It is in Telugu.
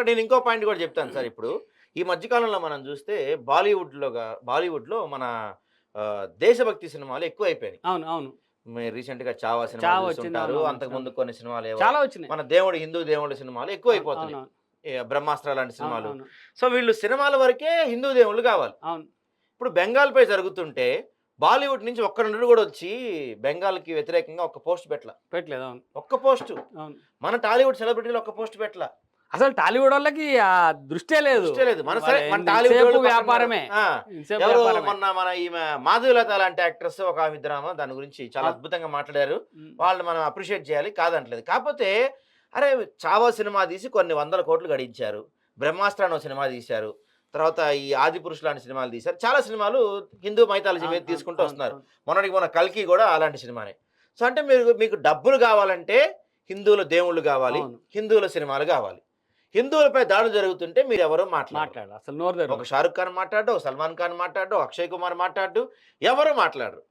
ఇక్కడ నేను ఇంకో పాయింట్ కూడా చెప్తాను సార్ ఇప్పుడు. ఈ మధ్యకాలంలో మనం చూస్తే బాలీవుడ్లో బాలీవుడ్లో మన దేశభక్తి సినిమాలు ఎక్కువ అయిపోయినాయి అవును అవును. రీసెంట్గా చావా సినిమా చూస్తుంటారు అంతకు ముందు. కొన్ని సినిమాలు. చాలా వచ్చినాయి. మన దేవుడు హిందూ దేవుళ్ళ సినిమాలు ఎక్కువ అయిపోతున్నాయి బ్రహ్మాస్త్ర లాంటి సినిమాలు. సో వీళ్ళు సినిమాల వరకే హిందూ దేవుళ్ళు కావాలి. ఇప్పుడు బెంగాల్ పై జరుగుతుంటే బాలీవుడ్ నుంచి ఒక్క నుండి కూడా వచ్చి బెంగాల్కి వ్యతిరేకంగా ఒక్క పోస్ట్ పెట్టల. పెట్టలేదు ఒక్క పోస్ట్. మన టాలీవుడ్ సెలబ్రిటీలు ఒక్క పోస్ట్ పెట్టల. అసలు టాలీవుడ్ వాళ్ళకి ఆ దృష్టే లేదు. దృష్టే లేదు. మన సరే మన టాలీవుడ్ వ్యాపారమే. ఎవరు. మొన్న మన ఈమె మాధులత లాంటి యాక్ట్రెస్ ఒక ఆమె దాని గురించి చాలా. అద్భుతంగా మాట్లాడారు. వాళ్ళని మనం అప్రిషియేట్ చేయాలి కాదంటలేదు. కాకపోతే అరే చావా సినిమా తీసి కొన్ని వందల కోట్లు గడించారు. బ్రహ్మాస్త్ర అనే సినిమా తీశారు. తర్వాత ఈ ఆది పురుషులు లాంటి సినిమాలు తీశారు. చాలా సినిమాలు హిందూ మైథాలజీ మీద తీసుకుంటూ వస్తున్నారు. మొన్నటికి మన కల్కి కూడా అలాంటి సినిమానే. సో అంటే మీరు మీకు డబ్బులు కావాలంటే హిందువుల దేవుళ్ళు కావాలి. హిందువుల సినిమాలు కావాలి. హిందువులపై దాడులు జరుగుతుంటే మీరు ఎవరు మాట్లాడారు. మాట్లాడు అసలు నోరు. ఒక షారుఖ్ ఖాన్ మాట్లాడు సల్మాన్ ఖాన్ మాట్లాడు అక్షయ్ కుమార్ మాట్లాడు ఎవరు మాట్లాడరు.